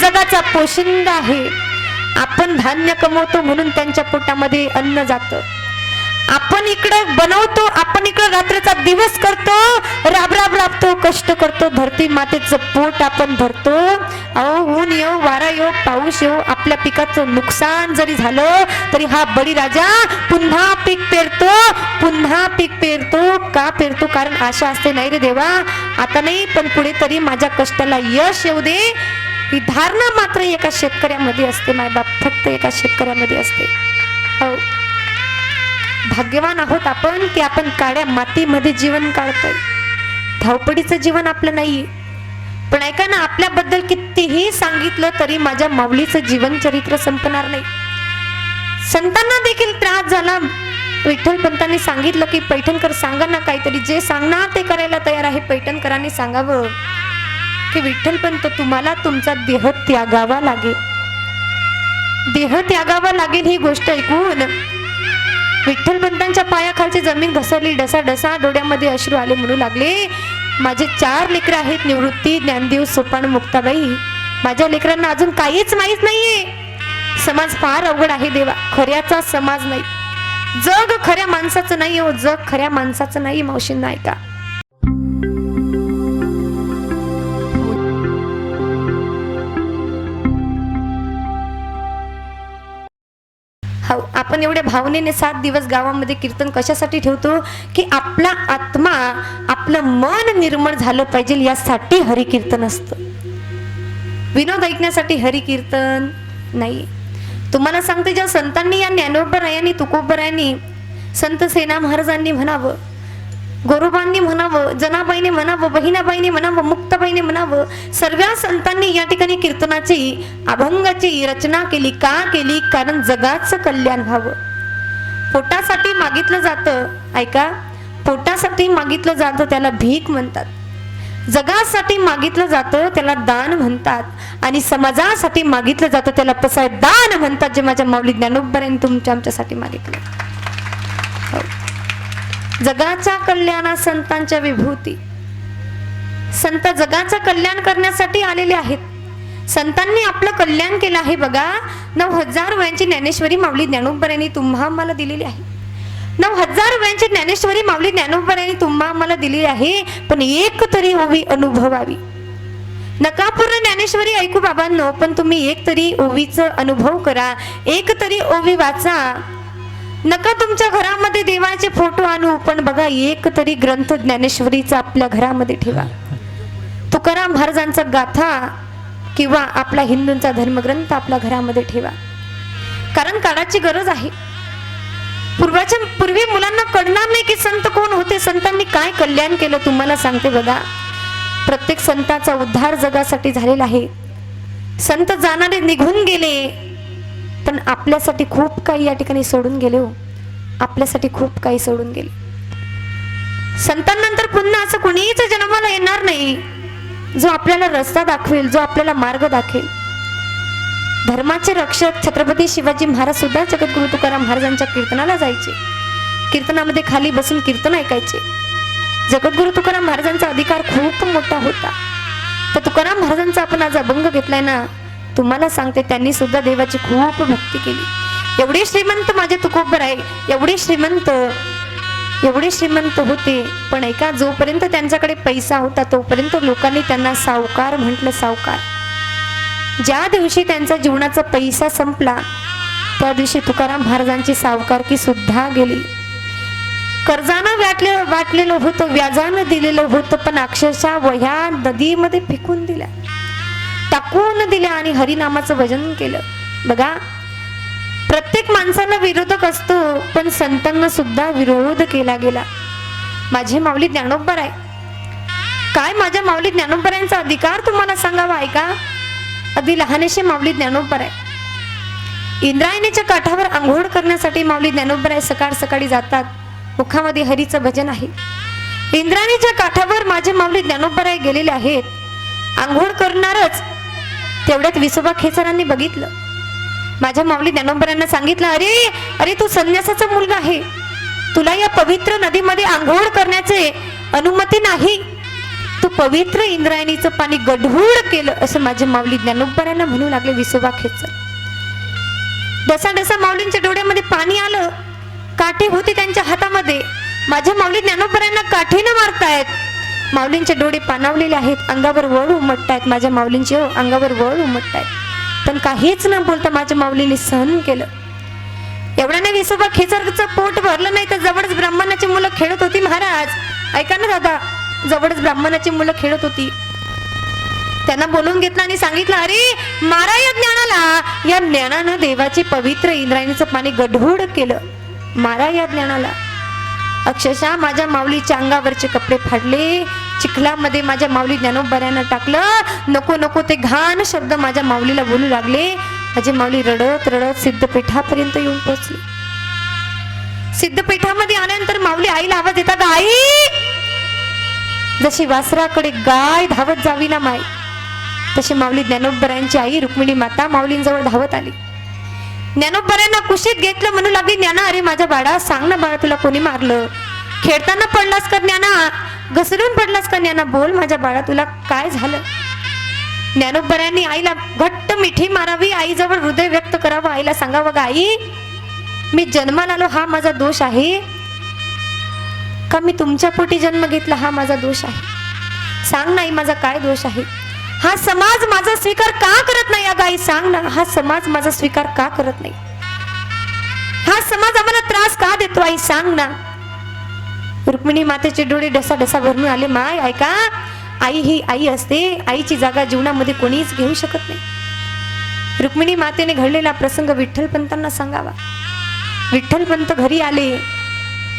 जगाचा पोशिंदा आहे. आपण धान्य कमवतो म्हणून त्यांच्या पोटामध्ये अन्न जातं. आपण इकडं बनवतो आपण इकडं रात्रीचा दिवस करतो राब राब राबतो कष्ट करतो धरती मातेचं पोट आपण भरतो. अहो ऊन येऊ वारा येऊ पाऊस येऊ आपल्या पिकाचं नुकसान जरी झालं तरी हा बळीराजा पुन्हा पीक पेरतो पुन्हा पीक पेरतो का पेरतो? कारण आशा असते नाही रे देवा आता नाही पण पुढे तरी माझ्या कष्टाला यश येऊ दे. ही धारणा मात्र एका शेतकऱ्यामध्ये असते. मायबाप फक्त एका शेतकऱ्यामध्ये असते. हो. भाग्यवान आहोत आपण की आपण काळ्या मातीमध्ये जीवन काढतोय. धावपडीचं जीवन आपलं नाही. पण ऐका ना आपल्याबद्दल कितीही सांगितलं तरी माझ्या माऊलीचं जीवन चरित्र संपणार नाही. संतांना देखील त्रास झाला. विठ्ठल पंतांनी सांगितलं की पैठणकर सांगा ना काहीतरी. जे सांगणार ते करायला तयार आहे. पैठणकरांनी सांगावं. की विठ्ठलपंत तुम्हाला तुमचा देह त्यागावा लागेल देह त्यागावा लागेल ही गोष्ट ऐकून विठ्ठलपंतांच्या पायाखालची जमीन घसरली डसा डसा डोळ्यामध्ये अश्रू आले म्हणू लागले. माझे चार लेकरं आहेत निवृत्ती ज्ञानदेव सोपान मुक्ताबाई. माझ्या लेकरांना अजून काहीच माहीत नाहीये. समाज फार अवघड आहे देवा खऱ्याचा समाज नाही. जग खऱ्या माणसाचं नाही हो जग खऱ्या माणसाचं नाही मावशींना ऐका आपण एवढ्या भावनेने सात दिवस गावामध्ये कीर्तन कशासाठी ठेवतो? की आपला आत्मा आपलं मन निर्मळ झालं पाहिजे यासाठी हरिकीर्तन असतं. विनोद ऐकण्यासाठी हरिकीर्तन नाही. तुम्हाला सांगते जेव्हा संतांनी या ज्ञानोबरायांनी तुकोबरायांनी संत सेना महाराजांनी म्हणावं गोरोबांनी म्हणावं जनाबाईने म्हणावं बहिणाबाईने म्हणावं मुक्ताबाईने म्हणावं सर्व संतांनी या ठिकाणी कीर्तनाची अभंगाची रचना केली. का केली? कारण जगाचं कल्याण व्हावं. पोटासाठी मागितलं जातं. ऐका पोटासाठी मागितलं जातं त्याला भीक म्हणतात. जगासाठी मागितलं जातं त्याला दान म्हणतात. आणि समाजासाठी मागितलं जातं त्याला पसाय दान म्हणतात जे माझ्या माऊली ज्ञानोबरांनी तुमच्या आमच्यासाठी मागितलं. हो. जगाच्या कल्याणा संतांच्या विभूती. संत जगाचं कल्याण करण्यासाठी आलेले आहेत. संतांनी आपलं कल्याण केलं आहे बघा. नऊ हजार वयांची ज्ञानेश्वरी माऊली ज्ञानोबर तुम्हा आम्हाला दिलेली आहे. नऊ हजार वयांची ज्ञानेश्वरी माऊली ज्ञानोबर तुम्हा आम्हाला दिलेली आहे पण एक तरी ओवी अनुभवावी. नकापूर्ण ज्ञानेश्वरी ऐकू बाबांनो पण तुम्ही एक तरी ओवीचं अनुभव करा. एक तरी ओवी वाचा. नका तुमच्या घरामध्ये देवाचे फोटो आणू पण बघा एक तरी ग्रंथ ज्ञानेश्वरीचा आपल्या घरामध्ये ठेवा. तुकाराम महाराजांचा गाथा किंवा आपला हिंदूंचा धर्मग्रंथ आपल्या घरामध्ये ठेवा. कारण काळाची गरज आहे. पूर्वाच्या पूर्वी मुलांना कळणार नाही की संत कोण होते. संतांनी काय कल्याण केलं तुम्हाला सांगते बघा. प्रत्येक संताचा उद्धार जगासाठी झालेला आहे. संत जाणारे निघून गेले. पण आपल्यासाठी खूप काही या ठिकाणी सोडून गेले हो. आपल्यासाठी खूप काही सोडून गेले. संतांनंतर पुन्हा असं कुणीच जन्माला येणार नाही. जो आपल्याला रस्ता दाखवेल जो आपल्याला मार्ग दाखवेल धर्माचे रक्षक छत्रपती शिवाजी महाराज सुद्धा जगद्गुरु तुकाराम महाराजांच्या कीर्तनाला जायचे. कीर्तनामध्ये खाली बसून कीर्तन ऐकायचे. जगद्गुरु तुकाराम महाराजांचा अधिकार खूप मोठा होता. तर तुकाराम महाराजांचा आपण आज अभंग घेतलाय ना तुम्हाला सांगते त्यांनी सुद्धा देवाची खूप भक्ती केली. एवढे श्रीमंत माझे तुकोबर आहे. एवढे श्रीमंत एवढे श्रीमंत होते. पण ऐका जोपर्यंत त्यांच्याकडे पैसा होता तोपर्यंत लोकांनी त्यांना सावकार म्हटलं सावकार. ज्या दिवशी त्यांचा जीवनाचा पैसा संपला त्या दिवशी तुकाराम महाराजांची सावकारकी सुद्धा गेली. कर्जानं वाटले वाटलेलं होतं व्याजानं दिलेलं होतं पण अक्षरशः वह्या नदीमध्ये फेकून दिल्या. टाकून दिल्या आणि हरिनामाचं भजन केलं. बघा प्रत्येक माणसाला विरोधक असतो पण संतांना सुद्धा विरोध केला गेला. माझे माऊली ज्ञानोबर आहे. काय माझ्या माऊली ज्ञानोबरांचा अधिकार तुम्हाला सांगावा आहे का? अगदी लहानशी माऊली ज्ञानोबर आहे. इंद्रायणीच्या काठावर आंघोळ करण्यासाठी माऊली ज्ञानोबर आहे सकाळ सकाळी जातात. मुखामध्ये हरीचं भजन आहे. इंद्रायणीच्या काठावर माझे माऊली ज्ञानोबर आहे गेलेले आहेत. आंघोळ करणारच तेवढ्यात विसोबा खेसरांनी बघितलं. माझ्या माऊली ज्ञानोबरांना सांगितलं अरे अरे तू संन्यासाचा मुलगा आहे. तुला या पवित्र नदीमध्ये आंघोळ करण्याचे अनुमती नाही. तू पवित्र इंद्रायणीचं पाणी गढूळ केलं असं माझे माऊली ज्ञानोबरांना म्हणू लागले विसोबा खेचर डसा डसा माऊलींच्या डोळ्यामध्ये पाणी आलं. काठी होती त्यांच्या हातामध्ये. माझ्या माऊली ज्ञानोबरांना काठीनं मारतायत. माऊलींचे डोळे पाणावलेले आहेत अंगावर वळ उमटतायत. माझ्या माऊलींचे अंगावर वळ उमटतायत. पण काहीच न बोलता माझ्या माऊलीने सहन केलं. एवढा नाही विसोबा खेचरचं पोट भरलं नाही तर जवळच ब्राह्मणाची मुलं खेळत होती महाराज. ऐका ना दादा जवळच ब्राह्मणाची मुलं खेळत होती. त्यांना बोलून घेतलं आणि सांगितलं अरे मारा या ज्ञानाला. या ज्ञानानं देवाचे पवित्र इंद्रायणीचं पाणी गढूळ केलं. मारा या ज्ञानाला. अक्षरशः माझ्या माऊलीच्या अंगावरचे कपडे फाडले. चिखलामध्ये माझ्या माऊली ज्ञानोबऱ्यानं टाकलं. नको नको ते घाण शब्द माझ्या माऊलीला बोलू लागले. माझी माऊली रडत रडत सिद्धपीठापर्यंत येऊन पोहोचली. सिद्धपीठामध्ये आल्यानंतर माऊली आईला आवाज येतात आई! जशी वासराकडे गाय धावत जावी ना माय तशी माऊली ज्ञानोबरायांची आई रुक्मिणी माता माऊलींजवळ धावत आली. ज्ञानोबऱ्यांना कुशीत घेतलं म्हणू लागली ज्ञाना अरे माझ्या बाळा सांग ना बाळा तुला कोणी मारलं? खेळताना पडलास का ज्ञाना? घसरून पडलास का ज्ञाना? बोल माझ्या बाळा तुला काय झालं? ज्ञानोबऱ्यांनी आईला घट्ट मिठी मारावी आईजवळ हृदय व्यक्त करावं आईला सांगावं गा आई मी जन्माला आलो हा माझा दोष आहे. का मी तुमच्या पोटी जन्म घेतला हा माझा दोष आहे? सांग नाही माझा काय दोष आहे? हा समाज माझा स्वीकार का करत नाही अगं आई सांग ना. हा समाज माझा स्वीकार का करत नाही? हा समाज आम्हाला त्रास का देतो आई? सांग ना. रुक्मिणी मातेचे डोळे डसा डसा भरून आले माय ऐका. आई ही आई असते. आईची जागा जीवनामध्ये कोणीच घेऊ शकत नाही. रुक्मिणी मातेने घडलेला प्रसंग विठ्ठल पंतांना सांगावा. विठ्ठल पंत घरी आले.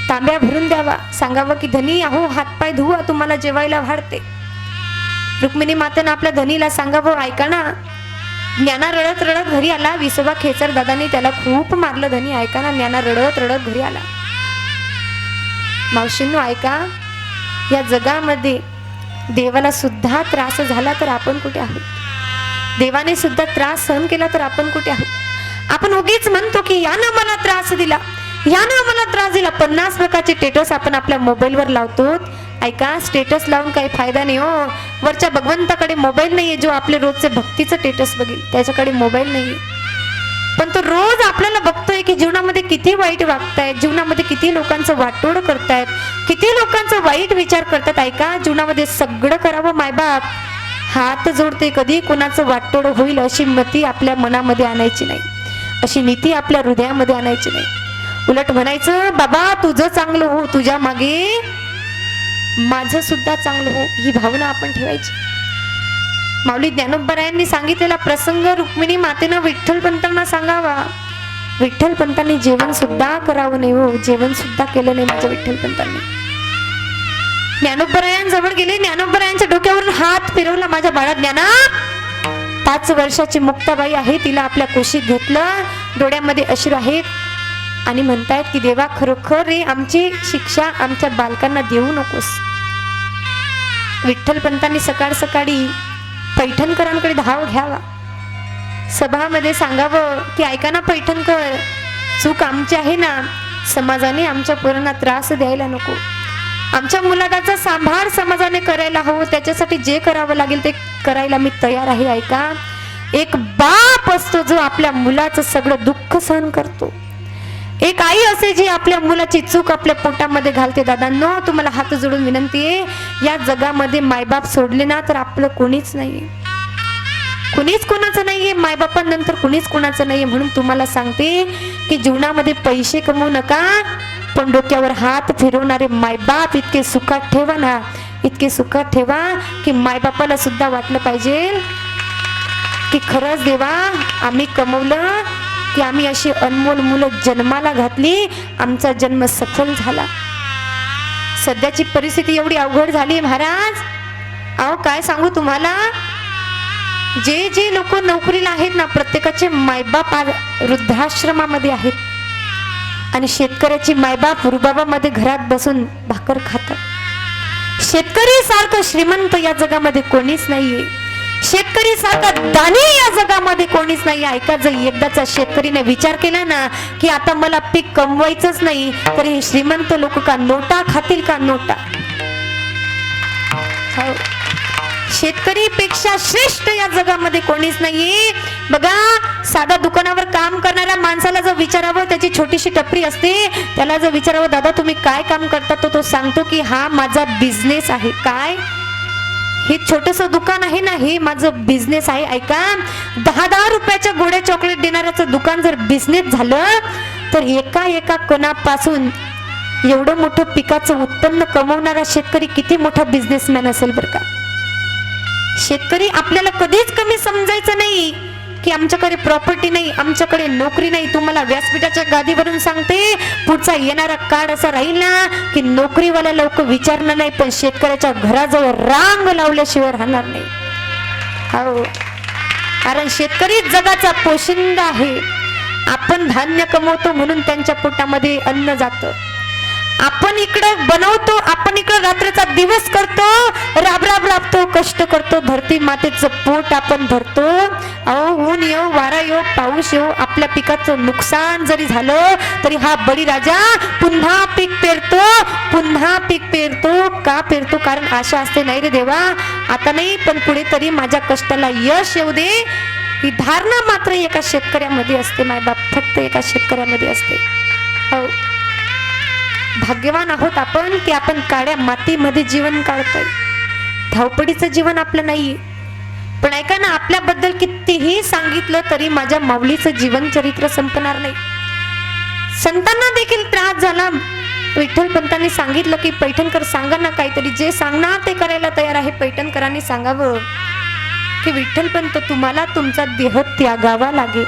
तांब्या भरून द्यावा. सांगावं की धनी अहो हातपाय धुवा. तुम्हाला जेवायला वाढते. रुक्मिणी मातेनं आपल्या धनीला सांगावं ऐका ना ज्ञाना रडत रडत घरी आला. विसोबा खेचर दादाने त्याला खूप मारलं. धनी ऐका ना ज्ञाना रडत रडत घरी आला. मावशींनो ऐका या जगामध्ये देवाला सुद्धा त्रास झाला तर आपण कुठे आहोत? देवाने सुद्धा त्रास सहन केला तर आपण कुठे आहोत? आपण उगीच म्हणतो की यानं मला त्रास दिला. यानं मला त्रास दिला. पन्नास प्रकारचे स्टेटस आपण आपल्या मोबाईलवर लावतो. ऐका स्टेटस लावून काही फायदा नाही हो. वरच्या भगवंताकडे मोबाईल नाहीये जो आपले रोजचे भक्तीचं स्टेटस बघेल. त्याच्याकडे मोबाईल नाहीये. पण तो रोज आपल्याला बघतोय की जीवनामध्ये किती वाईट वागतायत जीवनामध्ये किती लोकांचं वाटोड करतायत किती लोकांचं वाईट विचार करतात. ऐका जीवनामध्ये सगळं करावं मायबाप. हात जोडते कधी कोणाचं वाटोड होईल अशी मती आपल्या मनामध्ये आणायची नाही. अशी नीती आपल्या हृदयामध्ये आणायची नाही. उलट म्हणायचं बाबा तुझं चांगलं हो तुझ्या मागे माझं सुद्धा चांगलं हो ही भावना आपण ठेवायची. माऊली ज्ञानोबरायांनी सांगितलेला प्रसंग रुक्मिणी मातेनं विठ्ठल पंतांना सांगावा. विठ्ठल पंतांनी जेवण सुद्धा करावं नाही हो जेवण सुद्धा केलं नाही माझ्या विठ्ठल पंतांनी ज्ञानोबरायांजवळ गेले ज्ञानोबरायांच्या डोक्यावरून हात फिरवला माझ्या बाळा ज्ञाना. पाच वर्षाची मुक्ताबाई आहे तिला आपल्या कुशीत घेतलं. डोळ्यामध्ये अश्रू आहेत. आणि म्हणतायत की देवा खरोखर रे आमची शिक्षा आमच्या बालकांना देऊ नकोस. विठ्ठल पंतांनी सकाळ सकाळी पैठणकरांकडे धाव घ्यावा. सभामध्ये सांगावं की ऐका ना पैठणकर चूक आमची आहे ना समाजाने आमच्या पोरांना त्रास द्यायला नको. आमच्या मुलाचा सांभाळ समाजाने करायला हवं त्याच्यासाठी जे करावं लागेल ते करायला मी तयार आहे ऐका. एक बाप असतो जो आपल्या मुलाचं सगळं दुःख सहन करतो. एक आई असे जी आपल्या मुलाची चूक आपल्या पोटामध्ये घालते दादांनो तुम्हाला हात जोडून विनंती आहे या जगामध्ये मायबाप सोडले ना तर आपलं कोणीच नाहीये. कुणीच कोणाचं नाहीये मायबापांनंतर कुणीच कोणाचं नाहीये म्हणून तुम्हाला सांगते की जीवनामध्ये पैसे कमवू नका पण डोक्यावर हात फिरवणारे मायबाप इतके सुखात ठेवा ना इतके सुखात ठेवा की मायबापाला सुद्धा वाटलं पाहिजे की खरंच देवा आम्ही कमवलं की आम्ही अशी अनमोल मुलं जन्माला घातली आमचा जन्म सफल झाला. सध्याची परिस्थिती एवढी अवघड झाली महाराज. अहो काय सांगू तुम्हाला? जे जे लोक नोकरीला आहेत ना प्रत्येकाचे मायबाप आज वृद्धाश्रमामध्ये आहेत. आणि शेतकऱ्याची मायबाप रुबाबामध्ये घरात बसून भाकर खातात. शेतकरी सारखं श्रीमंत या जगामध्ये कोणीच नाहीये. शेतकरी सारखा दानी या जगामध्ये कोणीच नाही. ऐका जर एकदाचा शेतकरीने विचार केला ना की आता मला पीक कमवायचंच नाही तर हे श्रीमंत लोक का नोटा खातील का नोटा? हो. शेतकरी पेक्षा श्रेष्ठ या जगामध्ये कोणीच नाहीये. बघा साधा दुकानावर काम करणाऱ्या माणसाला जर विचारावं त्याची छोटीशी टपरी असते त्याला जर विचारावं दादा तुम्ही काय काम करता? तो तो सांगतो की हा माझा बिझनेस आहे. काय? हे छोटस दुकान आहे ना हे माझं बिझनेस आहे. ऐका दहा दहा रुपयाच्या गोड्या चॉकलेट देणाऱ्याचं दुकान जर बिझनेस झालं तर एका एका कणापासून एवढं मोठं पिकाचं उत्पन्न कमवणारा शेतकरी किती मोठा बिझनेसमॅन असेल बरं का? शेतकरी आपल्याला कधीच कमी समजायचं नाही. की आमच्याकडे प्रॉपर्टी नाही आमच्याकडे नोकरी नाही. तुम्हाला व्यासपीठाच्या गादीवरून सांगते पुढचा येणारा काळ असा राहील ना की नोकरीवाल्या लोक विचारणार नाही पण शेतकऱ्याच्या घराजवळ रांग लावल्याशिवाय राहणार नाही. हो कारण शेतकरी जगाचा पोशिंदा आहे. आपण धान्य कमवतो म्हणून त्यांच्या पोटामध्ये अन्न जातं. आपण इकडं बनवतो आपण इकडं रात्रीचा दिवस करतो राब राब राबतो कष्ट करतो धरती मातेचं पोट आपण धरतो अहो ऊन येऊ वारा येऊ पाऊस येऊ आपल्या पिकाचं नुकसान जरी झालं तरी हा बळीराजा पुन्हा पीक पेरतो पुन्हा पीक पेरतो का पेरतो? कारण आशा असते नाही रे देवा आता नाही पण पुढे तरी माझ्या कष्टाला यश येऊ दे. ही धारणा मात्र एका शेतकऱ्यामध्ये असते मायबाप फक्त एका शेतकऱ्यामध्ये असते. हो. भाग्यवान आहोत आपण की आपण काळ्या मातीमध्ये जीवन काढतोय. धावपडीचं जीवन आपलं नाही पण ऐका ना आपल्याबद्दल कितीही सांगितलं तरी माझ्या माऊलीचं जीवन चरित्र संपणार नाही. संतांना देखील त्रास झाला. विठ्ठल पंतांनी सांगितलं की पैठणकर सांगा ना काहीतरी जे सांगणार ते करायला तयार आहे. पैठणकरांनी सांगावं की विठ्ठल पंत तुम्हाला तुमचा देह त्यागावा लागेल.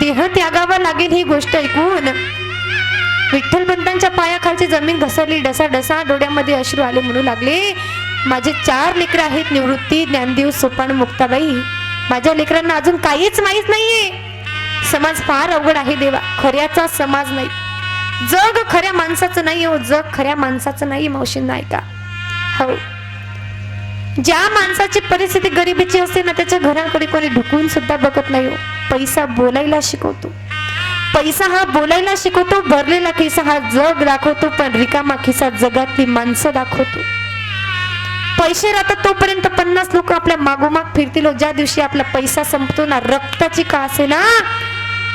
देह त्यागावा लागेल ही गोष्ट ऐकून विठ्ठलपंतांच्या पायाखालची जमीन घसरली डसा डसा डोळ्यामध्ये अश्रू आले म्हणू लागले. माझे चार लेकरं आहेत निवृत्ती ज्ञानदेव सोपान मुक्ताबाई. माझ्या लेकरांना अजून काहीच माहीत नाहीये. समाज फार अवघड आहे देवा खऱ्याचा समाज नाही. जग खऱ्या माणसाचं नाही हो जग खऱ्या माणसाचं नाही मावशींना ऐका हो. ज्या माणसाची परिस्थिती गरिबीची असते ना त्याच्या घराकडे कोणी ढुकून सुद्धा बघत नाही हो. पैसा बोलायला शिकवतो. पैसा हा बोलायला शिकवतो भरलेला खिसा हा जग दाखवतो पण रिकामा खिसा जगातली माणसं दाखवतो. पैसे राहतात तोपर्यंत पन्नास लोक आपल्या मागोमाग फिरतील. हो, ज्या दिवशी आपला पैसा संपतो ना रक्ताची का असे ना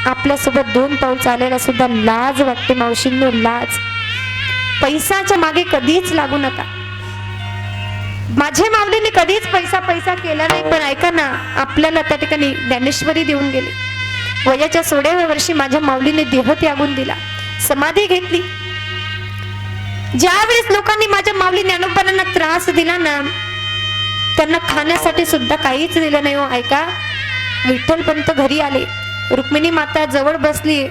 आपल्यासोबत दोन पाऊल चालायला सुद्धा लाज वाटते मावशींनो लाज. पैसाच्या मागे कधीच लागू नका. माझे माऊलीने कधीच पैसा पैसा केला नाही पण ऐका ना आपल्याला त्या ठिकाणी ज्ञानेश्वरी देऊन गेली. वयाच्या सोळाव्या वर्षी माझ्या माऊलीने देह त्यागून दिला. समाधी घेतली. ज्यावेळेस लोकांनी माझ्या माऊली ज्ञानोबांना त्रास दिला ना त्यांना खाण्यासाठी सुद्धा काहीच दिलं नाही हो ऐका. विठ्ठलपंत घरी आले. रुक्मिणी माता जवळ बसली.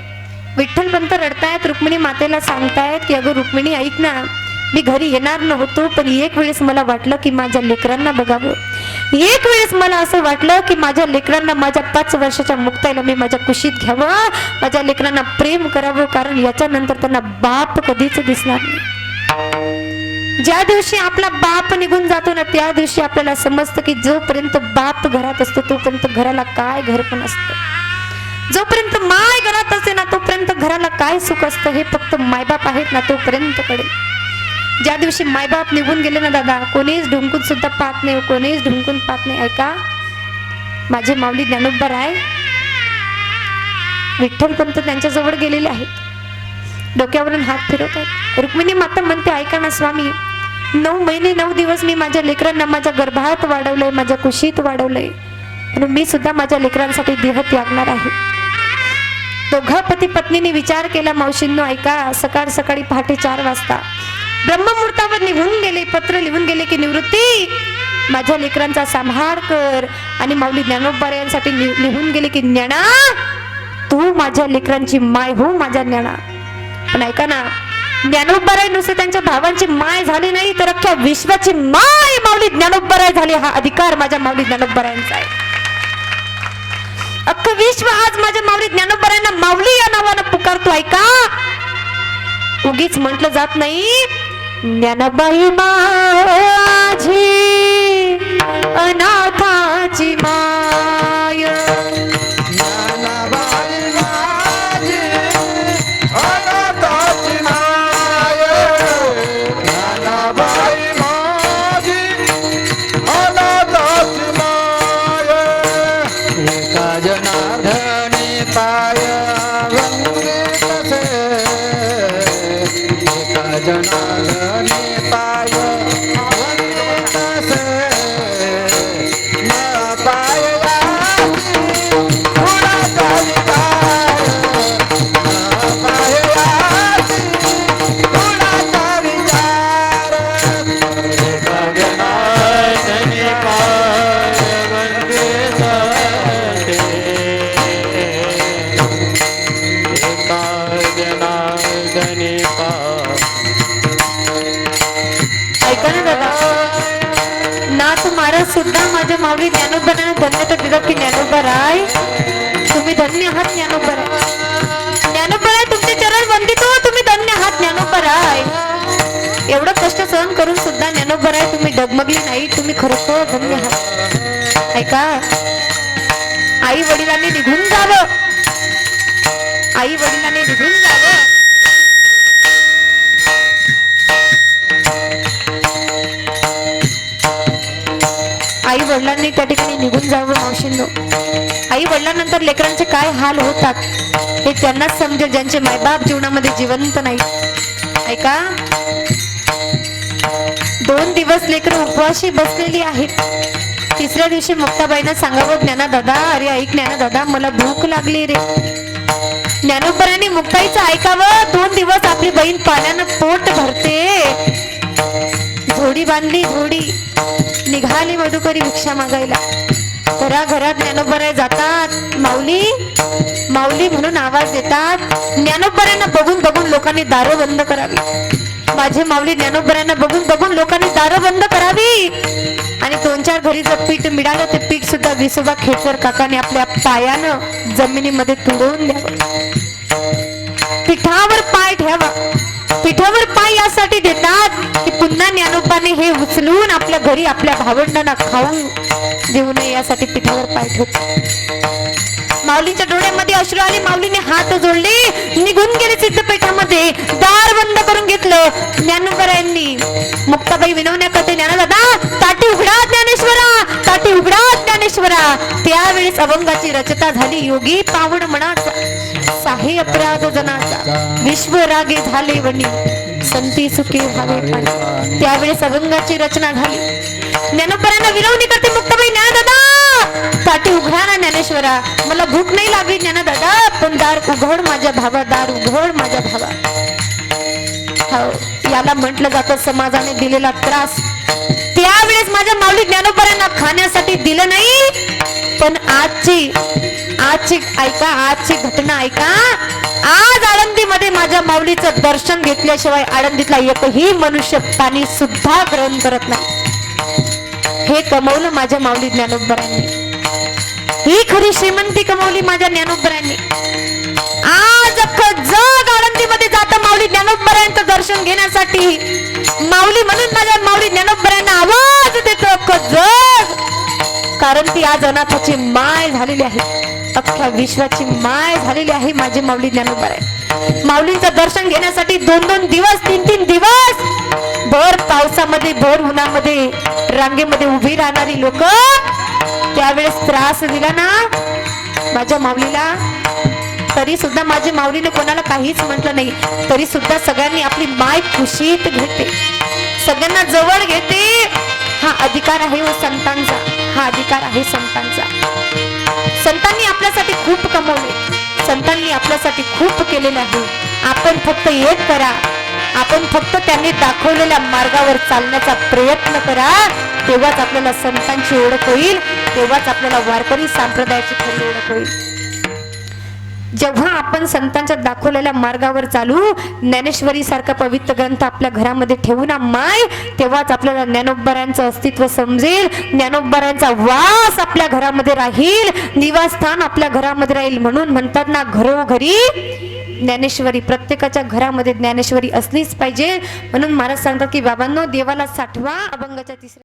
विठ्ठलपंत रडतायत रुक्मिणी मातेला सांगतायत की अगं रुक्मिणी ऐक ना. मी घरी येणार नव्हतो पण एक वेळेस मला वाटलं की माझ्या लेकरांना बघावं. एक वेळेस मला असं वाटलं की माझ्या लेकरांना माझ्या पाच वर्षाच्या मुक्ताईला मी माझ्या कुशीत घ्यावं माझ्या लेकरांना प्रेम करावं कारण याच्यानंतर त्यांना बाप कधीच दिसणार नाही. ज्या दिवशी आपला बाप निघून जातो ना त्या दिवशी आपल्याला समजतं की जोपर्यंत बाप घरात असतो तोपर्यंत घराला काय घर पण असतं. जोपर्यंत माय घरात असते ना तोपर्यंत घराला काय सुख असतं हे फक्त मायबाप आहेत ना तोपर्यंत कळेल ज्या दिवशी मायबाप निघून गेले ना दादा कोणीच ढुंकून सुद्धा पाहत नाही कोणीच ढुंकून पाहत नाही. ऐका माझे माऊली ज्ञानोबर आहे. विठ्ठल पंत त्यांच्याजवळ गेलेले आहेत. डोक्यावरून हात फिरवत आहेत. रुक्मिणी माता म्हणते ऐका ना स्वामी नऊ महिने नऊ दिवस मी माझ्या लेकरांना माझ्या गर्भात वाढवलंय माझ्या कुशीत वाढवलंय. म्हणून मी सुद्धा माझ्या लेकरांसाठी देह त्यागणार आहे. दोघा पती पत्नीने विचार केला मावशींनो ऐका सकाळ सकाळी पहाटे चार वाजता ब्रह्ममुहूर्तावर निघून गेले पत्र लिहून गेले की निवृत्ती. माझ्या लेकरांचा सांभाळ कर. आणि माऊली ज्ञानोबा यांसाठी लिहून गेले की ज्ञाना तू माझ्या लेकरांची माय हो माझ्या ज्ञाना. पण ऐका ना ज्ञानोबराय नुसते त्यांच्या भावांची माय झाली नाही तर अख्ख्या विश्वाची माय माऊली ज्ञानोबराय झाली हा अधिकार माझ्या माऊली ज्ञानोबरायांचा आहे. अख्खं विश्व आज माझ्या माऊली ज्ञानोबरायांना माऊली या नावानं पुकारतो ऐका. उगीच म्हटलं जात नाही ज्ञानबाई माझी अनाथाची माय. माऊली धन्य तर दिलं की ज्ञानोबराय तुम्ही धन्य आहात ज्ञानोबराय ज्ञानोबराय तुमचे चरण वंदितो हो, तुम्ही धन्य आहात ज्ञानोबराय एवढं कष्ट सहन करून सुद्धा ज्ञानोबराय तुम्ही डगमगली नाही तुम्ही खरोखर धन्य आहात. ऐका. आई वडिलांनी निघून जावं. आई वडिलांनी निघून जावं. वडिलांनी त्या ठिकाणी निघून जावं मावशींनो. आई वडिलांनंतर लेकरांचे काय हाल होतात हे त्यांनाच समजेल ज्यांचे मायबाप जीवनामध्ये जिवंत नाही ऐका. दोन दिवस लेकर उपवाशी बसलेली आहेत. तिसऱ्या दिवशी मुक्ताबाईनं सांगावं ज्ञाना दादा अरे ऐक ज्ञाना दादा मला भूक लागली रे. ज्ञानोबरांनी मुक्ताईचं ऐकावं दोन दिवस आपली बहीण पाण्यानं पोट भरते. झोडी बांधली झोडी. निघाली मधुकरी भिक्षा मागायला. घरा घरात ज्ञानोबराय जातात. माऊली माऊली म्हणून आवाज देतात. ज्ञानोबरांना बघून बघून लोकांनी दारं बंद करावी. माझे माऊली ज्ञानोबऱ्यांना बघून बघून लोकांनी दारं बंद करावी. आणि दोन चार घरी जर पीठ मिळालं ते पीठ सुद्धा विसोबा खेचर काकाने आपल्या पायानं जमिनीमध्ये तुडवून द्यावं. पिठावर पाय ठेवा. पिठावर पाय यासाठी देतात की पुन्हा ज्ञानोपाने हे उचलून आपल्या घरी आपल्या भावंडांना खाऊ देऊ नये यासाठी पिठावर पाय ठेवतात. माऊलीच्या डोळ्यामध्ये अश्रू आले माऊलीने हात जोडले निघून गेले सिद्धपीठामध्ये दार बंद करून घेतलं ज्ञानोबरायांनी मुक्ताबाई विनवण्याकरते ज्ञानदादा ताटी उघडा ज्ञानेश्वरा ताटी उघडा ज्ञानेश्वरा. त्यावेळेस अभंगाची रचना झाली योगी पावड म्हणा साहे अपराध जनाचा. विश्व रागे झाले वणी. संती सुखे व्हावे पाणी. त्यावेळेस अभंगाची रचना झाली. ज्ञानोपरांना विनवणी करते मुक्ताबाई ज्ञानदादा. ताटी उघडा ना ज्ञानेश्वरा. मला भूक नाही लागली ज्ञानदादा. पण दार उघड माझ्या भावा दार उघड माझ्या भावा. हो याला म्हटलं जातं समाजाने दिलेला त्रास. त्यावेळेस माझ्या माऊली ज्ञानोपरांना खाण्यासाठी दिलं नाही. पण आजची आजची ऐका आजची घटना ऐका. आज आळंदीमध्ये माझ्या माऊलीचं दर्शन घेतल्याशिवाय आळंदीतला एकही मनुष्य पाणी सुद्धा ग्रहण करत नाही. हे कमवलं माझ्या माऊली ज्ञानोबरांनी ही खरी श्रीमंती कमवली माझ्या ज्ञानोबरांनी आज अख्खं जग आळंदीमध्ये जात माऊली ज्ञानोबरायांचं दर्शन घेण्यासाठी. माऊली म्हणून माझ्या माऊली ज्ञानोबरांना आवाज देतो अख्खं जग. कारण ती आज अनाथाची माय झालेली आहे. अख्ख्या विश्वाची माय झालेली आहे माझी माऊली ज्ञानोबराय माऊलींचं दर्शन घेण्यासाठी दोन दोन दिवस तीन तीन दिवस भर पावसामध्ये भर उन्हामध्ये रांगेमध्ये उभी राहणारी लोक त्यावेळेस त्रास दिला ना माझ्या माऊलीला. तरी सुद्धा माझ्या माऊलीने कोणाला काहीच म्हटलं नाही. तरी सुद्धा सगळ्यांनी आपली माय खुशीत घेते. सगळ्यांना जवळ घेते. हा अधिकार आहे व संतांचा. हा अधिकार आहे संतांचा. संतांनी आपल्यासाठी खूप कमवले. संतांनी आपल्यासाठी खूप केलेलं आहे आपण फक्त एक करा. आपण फक्त त्यांनी दाखवलेल्या मार्गावर चालण्याचा प्रयत्न करा. तेव्हाच आपल्याला संतांची ओळख होईल. तेव्हाच आपल्याला वारकरी संप्रदायाची खरी ओळख होईल. जेव्हा आपण संतांच्या दाखवलेल्या मार्गावर चालू ज्ञानेश्वरी सारखा पवित्र ग्रंथ आपल्या घरामध्ये ठेवू ना माय तेव्हाच आपल्याला ज्ञानोबरांचं अस्तित्व समजेल ज्ञानोबरांचा वास आपल्या घरामध्ये राहील निवासस्थान आपल्या घरामध्ये राहील म्हणून म्हणतात ना घरोघरी ज्ञानेश्वरी प्रत्येकाच्या घरामध्ये ज्ञानेश्वरी असलीच पाहिजे. म्हणून महाराज सांगतात की बाबांनो देवाला साठवा अभंगाच्या तिसऱ्या